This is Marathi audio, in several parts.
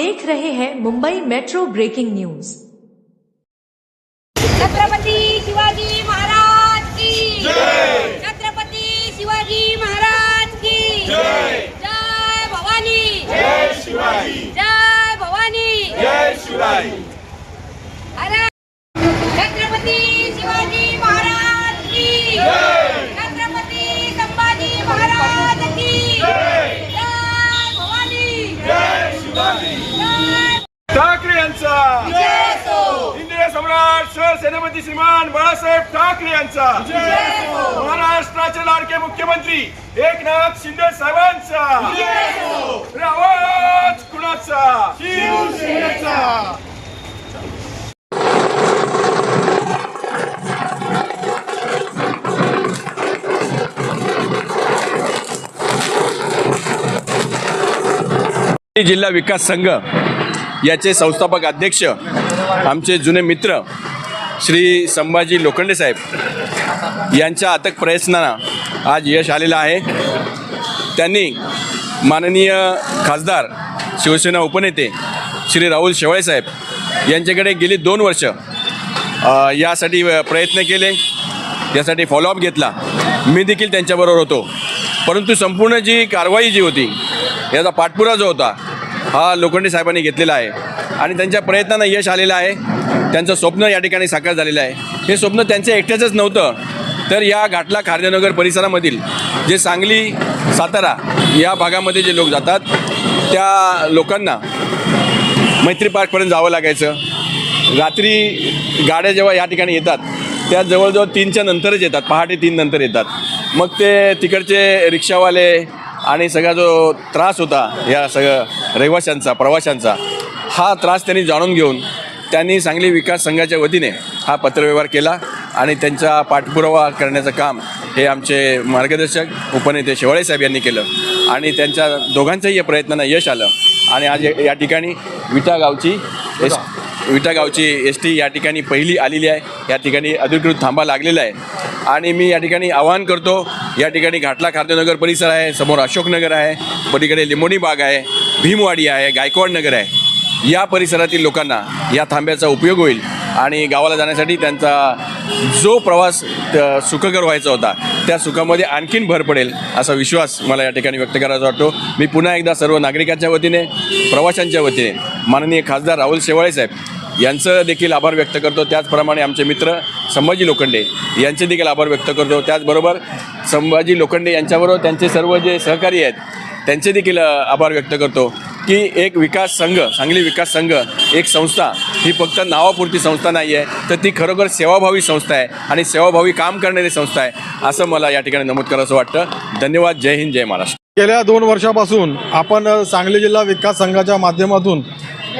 देख रहे हैं Mumbai metro breaking news. Chhatrapati Shivaji Maharaj की। छत्रपति शिवाजी महाराज की। जय भवानी। जय शिवाजी। जय भवानी। जय शिवाजी। सहसेनापती श्रीमान बाळासाहेब ठाकरे यांचा. महाराष्ट्राचे लाडके मुख्यमंत्री एकनाथ शिंदे साहेबांचा. आवाज कुणाचा? शिवसेनेचा. जिल्हा विकास संघ याचे संस्थापक अध्यक्ष आमचे जुने मित्र श्री संभाजी लोखंडे साहेब यांच्या अथक प्रयत्नांना आज यश आलेलं आहे. त्यांनी माननीय खासदार शिवसेना उपनेते श्री राहुल शेवाळे साहेब यांच्याकडे गेली दोन वर्ष यासाठी प्रयत्न केले यासाठी फॉलोअप घेतला. मी देखील त्यांच्याबरोबर होतो. परंतु संपूर्ण जी कारवाई जी होती याचा पाठपुरा जो होता हा लोखंडे साहेबांनी घेतलेला आहे. आणि त्यांच्या प्रयत्नांना यश आलेलं आहे. त्यांचं स्वप्न या ठिकाणी साकार झालेलं आहे. हे स्वप्न त्यांचं एकट्याचंच नव्हतं. तर या घाटला खारदेनगर परिसरामधील जे सांगली सातारा या भागामध्ये जे लोक जातात त्या लोकांना मैत्री पार्कपर्यंत जावं लागायचं. रात्री गाड्या जेव्हा या ठिकाणी येतात त्या जवळजवळ तीनच्या नंतरच येतात पहाटे तीन नंतर येतात. मग ते तिकडचे रिक्षावाले आणि सगळा जो त्रास होता या सगळं रहिवाशांचा प्रवाशांचा हा त्रास त्यांनी जाणून घेऊन त्यांनी सांगली विकास संघाच्या वतीने हा पत्रव्यवहार केला आणि त्यांचा पाठपुरावा करण्याचं काम हे आमचे मार्गदर्शक उपनेते शेवाळे साहेब यांनी केलं. आणि त्यांच्या दोघांच्याही या प्रयत्नांना यश आलं. आणि आज या ठिकाणी विटा गावची एस विटा गावची एस टी या ठिकाणी पहिली आलेली आहे. या ठिकाणी अधिकृत थांबा लागलेला आहे. आणि मी या ठिकाणी आवाहन करतो या ठिकाणी घाटला खाद्यनगर परिसर आहे समोर अशोकनगर आहे पलीकडे लिमोणी बाग आहे भीमवाडी आहे गायकवाड नगर आहे. या परिसरातील लोकांना या थांब्याचा उपयोग होईल आणि गावाला जाण्यासाठी त्यांचा जो प्रवास सुखकर व्हायचा होता त्या सुखामध्ये आणखीन भर पडेल असा विश्वास मला या ठिकाणी व्यक्त करायचा वाटतो. मी पुन्हा एकदा सर्व नागरिकांच्या वतीने प्रवाशांच्या वतीने माननीय खासदार राहुल शेवाळे साहेब यांचं देखील आभार व्यक्त करतो. त्याचप्रमाणे आमचे मित्र संभाजी लोखंडे यांचे देखील आभार व्यक्त करतो. त्याचबरोबर संभाजी लोखंडे यांच्याबरोबर त्यांचे सर्व जे सहकारी आहेत त्यांचे देखील आभार व्यक्त करतो. की एक विकास संघ सांगली विकास संघ एक संस्था ही फक्त नावापुरती संस्था नाही आहे तर ती खरोखर सेवाभावी संस्था आहे आणि सेवाभावी काम करणारी संस्था आहे असं मला या ठिकाणी नमूद करायचं वाटतं. धन्यवाद जय हिंद जय महाराष्ट्र. गेल्या दोन वर्षापासून आपण सांगली जिल्हा विकास संघाच्या माध्यमातून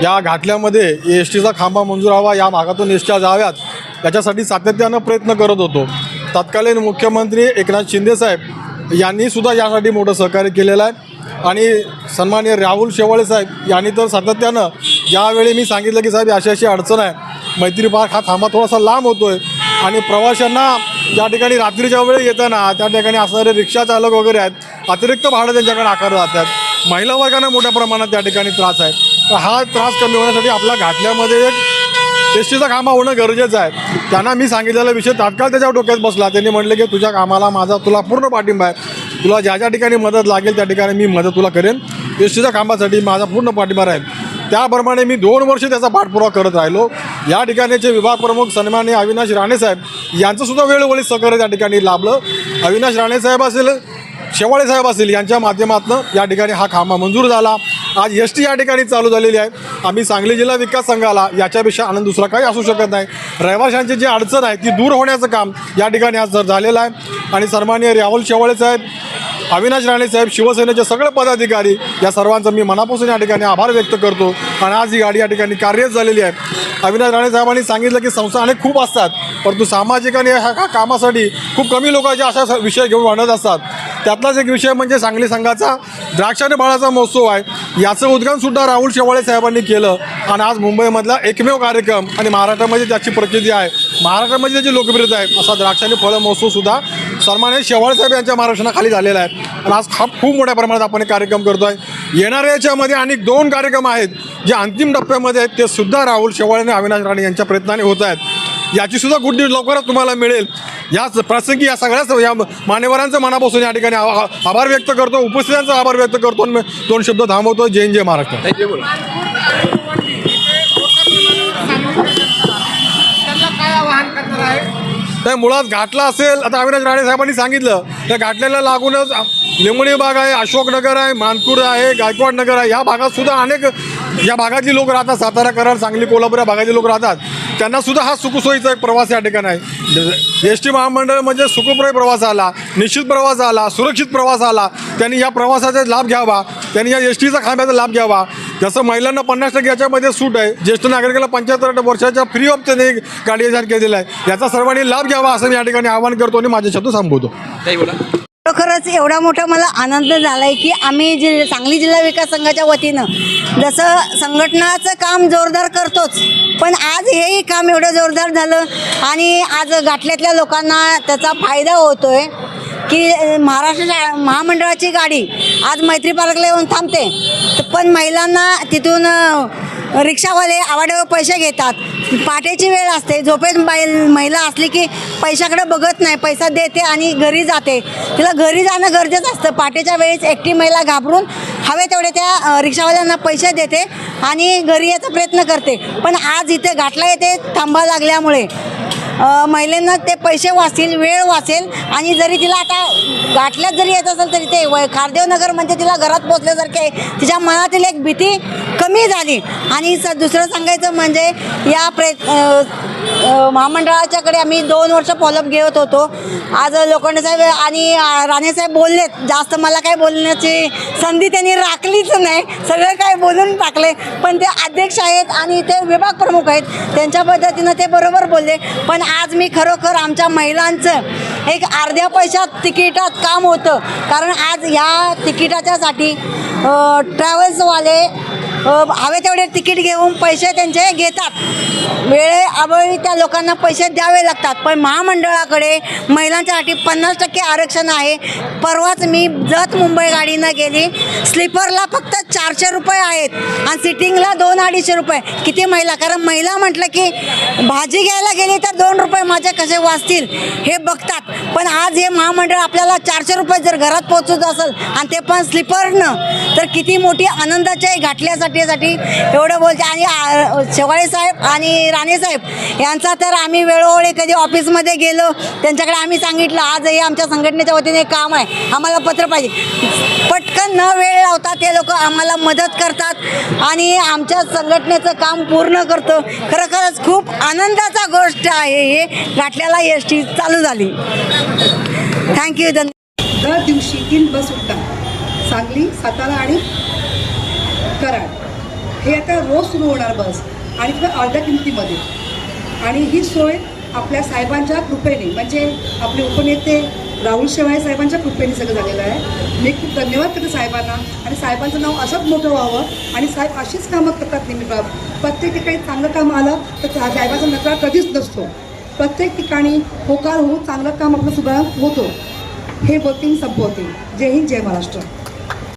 या घाटल्यामध्ये एस टीचा खांबा मंजूर व्हावा या भागातून एस याच्यासाठी याच्यासाठी सातत्यानं प्रयत्न करत होतो. तत्कालीन मुख्यमंत्री एकनाथ शिंदेसाहेब यांनी सुद्धा यासाठी मोठं सहकार्य केलेलं आहे. आणि सन्माननीय राहुल शेवाळे साहेब यांनी तर सातत्यानं यावेळी मी सांगितलं की साहेब अशी अशी अडचण आहे मैत्री पार्क हा थांबा थोडासा लांब होतो आहे आणि प्रवाशांना ज्या ठिकाणी रात्रीच्या वेळी येताना त्या ठिकाणी असणारे रिक्षा चालक वगैरे आहेत अतिरिक्त भाडं त्यांच्याकडे आकारलं जातात. महिला वर्गांना मोठ्या प्रमाणात त्या ठिकाणी त्रास आहे. तर हा त्रास कमी होण्यासाठी आपल्या घाटल्यामध्ये एक एस कामा होणं गरजेचं आहे. त्यांना मी सांगितलेला विषय तात्काळ त्याच्या डोक्यात बसला. त्यांनी म्हटलं की तुझ्या कामाला माझा तुला पूर्ण पाठिंबा आहे. तुला ज्या ज्या ठिकाणी मदत लागेल त्या ठिकाणी मी मदत तुला करेन. एस टीच्या कामासाठी माझा पूर्ण पाठिंबा राहील. त्याप्रमाणे मी दोन वर्ष त्याचा पाठपुरावा करत राहिलो. या ठिकाणीचे विभाग प्रमुख सन्माननीय अविनाश राणेसाहेब यांचंसुद्धा वेळोवेळी सहकार्य त्या ठिकाणी लाभलं. अविनाश राणेसाहेब असेल शेवाळे साहेब असतील यांच्या माध्यमातून या ठिकाणी हा खांबा मंजूर झाला. आज एस टी या ठिकाणी चालू झालेली आहे. आम्ही सांगली जिल्हा विकास संघाला याच्यापेक्षा आनंद दुसरा काही असू शकत नाही. रहिवाशांची जी अडचण आहे ती दूर होण्याचं काम या ठिकाणी आज जर झालेलं आहे. आणि सन्माननीय राहुल शेवाळे साहेब अविनाश राणे साहेब शिवसेनेचे सगळे पदाधिकारी या सर्वांचा मी मनापासून या ठिकाणी आभार व्यक्त करतो. आणि आज ही गाडी या ठिकाणी कार्यरत झालेली आहे. अविनाश राणे साहेबांनी सांगितलं की संस्था अनेक खूप असतात परंतु सामाजिक आणि ह्या ह्या कामासाठी खूप कमी लोकांचे अशा विषय घेऊन वाढत असतात. त्यातलाच एक विषय म्हणजे सांगली संघाचा द्राक्ष आणि बाळाचा महोत्सव आहे. याचं उद्घाटन सुद्धा राहुल शेवाळे साहेबांनी केलं. आणि आज मुंबईमधला एकमेव कार्यक्रम आणि महाराष्ट्रामध्ये त्याची प्रसिद्धी आहे. महाराष्ट्रामध्ये त्याची लोकप्रियता आहे. असा द्राक्षाने फळ महोत्सवसुद्धा महोत्सव सुद्धा सन्मान्य शेवाळे साहेब यांच्या महाराष्ट्राखाली झालेला आहे. आणि आज हा खूप मोठ्या प्रमाणात आपण कार्यक्रम करतो आहे येणाऱ्या याच्यामध्ये आणि दोन कार्यक्रम आहेत. जे अंतिम टप्प्यामध्ये आहेत ते सुद्धा राहुल शेवाळे आणि अविनाश राणे यांच्या प्रयत्नाने होत आहेत. याची सुद्धा गुड न्यूज लवकरच तुम्हाला मिळेल. याच प्रसंगी या सगळ्याच या मान्यवरांचं मनापासून या ठिकाणी आभार व्यक्त करतो उपस्थितांचा आभार व्यक्त करतो आणि दोन शब्द थांबवतो. जय हिंद, जय महाराष्ट्र. तर मुळात घाटला असेल आता अविनाश राणे साहेबांनी सांगितलं त्या घाटल्याला लागूनच लिंबणी बाग आहे अशोकनगर आहे मानपूर आहे गायकवाड नगर आहे या भागात सुद्धा अनेक या भागातली लोक राहतात सातारा कराड सांगली कोल्हापूर या भागातली लोक राहतात. त्यांना सुद्धा हा सुखसोयीचा एक प्रवास या ठिकाणी आहे. एस टी महामंडळ म्हणजे सुखप्रय प्रवास आला निश्चित प्रवास आला सुरक्षित प्रवास आला. त्यांनी या प्रवासाचा लाभ घ्यावा. त्यांनी या एस टीचा खांब्याचा लाभ घ्यावा. जसं महिलांना पन्नास टक्के याच्यामध्ये सूट आहे. ज्येष्ठ नागरिकाला पंच्याहत्तर वर्षाच्या फ्री ऑफ त्यांनी गाडी जाहीर केलेला आहे. याचा सर्वांनी लाभ घ्यावा असं मी या ठिकाणी आवाहन करतो आणि माझे शब्द थांबवतो काही बोला. खरंच एवढा मोठा मला आनंद झाला आहे की आम्ही जि सांगली जिल्हा विकास संघाच्या वतीनं जसं संघटनाचं काम जोरदार करतोच पण आज हेही काम एवढं जोरदार झालं आणि आज गाठल्यातल्या लोकांना त्याचा फायदा होतो आहे की महाराष्ट्र महामंडळाची गाडी आज मैत्री पार्कला येऊन थांबते. पण महिलांना तिथून रिक्षावाले आवाड्यावर पैसे घेतात. पाठीची वेळ असते. झोपेत बाईल महिला असली की पैशाकडे बघत नाही. पैसा देते आणि घरी जाते. तिला घरी जाणं गरजेचं असतं. पाठीच्या वेळेस एकटी महिला घाबरून हवे तेवढे त्या रिक्षावाल्यांना पैसे देते आणि घरी यायचा प्रयत्न करते. पण आज इथे घाटला येते थांबा लागल्यामुळे. महिलांना ते पैसे वाचतील वेळ वाचेल आणि जरी तिला आता गाठल्यात जरी येत असेल तरी ते वय खारदेवनगर म्हणजे तिला घरात पोचल्यासारखे तिच्या मनातील एक भीती कमी झाली. आणि स दुसरं सांगायचं म्हणजे या प्रे महामंडळाच्याकडे आम्ही दोन वर्ष फॉलोअप घेत होतो. आज लोखंडे साहेब आणि राणेसाहेब बोललेत. जास्त मला काय बोलण्याची संधी त्यांनी राखलीच नाही. सगळं काय बोलून टाकले. पण ते अध्यक्ष आहेत आणि ते विभाग प्रमुख आहेत. त्यांच्या पद्धतीनं ते बरोबर बोलले. पण आज मी खरोखर आमच्या महिलांचं एक अर्ध्या पैशात तिकिटात काम होतं. कारण आज या तिकिटाच्यासाठी ट्रॅव्हल्सवाले हवे तेवढे तिकीट घेऊन पैसे त्यांचे घेतात. वेळे अभावी त्या लोकांना पैसे द्यावे लागतात. पण महामंडळाकडे महिलांच्यासाठी पन्नास टक्के आरक्षण आहे. परवाच मी जत मुंबई गाडीनं गेली. स्लीपरला फक्त चारशे रुपये आहेत आणि सिटिंगला दोन अडीचशे रुपये. किती महिला? कारण महिला म्हटलं की भाजी घ्यायला गेली तर दोन रुपये माझे कसे वाचतील? हे बघतात. पण आज हे महामंडळ आपल्याला चारशे रुपये जर घरात पोहोचत असेल आणि ते पण स्लीपरनं तर किती मोठी आनंदाची गाठल्यासाठी प्रक्रियेसाठी साठी एवढं बोलते. आणि शेवाळे साहेब आणि राणे साहेब यांचा तर आम्ही वेळोवेळी कधी ऑफिसमध्ये गेलो त्यांच्याकडे आम्ही सांगितलं आज हे आमच्या संघटनेच्या वतीने काम आहे आम्हाला पत्र पाहिजे. पटकन न वेळ लावता ते लोक आम्हाला मदत करतात आणि आमच्या संघटनेचं काम पूर्ण करतो. खरंच खूप आनंदाचा गोष्ट आहे हे. गाठल्याला एस टी चालू झाली. थँक्यू दर दिवशी तीन बस उठतात सांगली सातारा आणि कराड हे आता रोज सुरू होणार बस आणि तिथं अर्ध्या किमतीमध्ये. आणि ही सोय आपल्या साहेबांच्या कृपेने म्हणजे आपले उपनेते राहुल शेवाळे साहेबांच्या कृपेने सगळं झालेलं आहे. मी खूप धन्यवाद करते साहेबांना. आणि साहेबांचं नाव असंच मोठं व्हावं. आणि साहेब अशीच कामं करतात नेहमी. बाब प्रत्येक ठिकाणी चांगलं काम आलं तर त्या साहेबाचा नकार कधीच नसतो. प्रत्येक ठिकाणी होकार होऊन चांगलं काम आपलं सुद्धा होतो. हे बोलते मी संपवते जय हिंद जय महाराष्ट्र.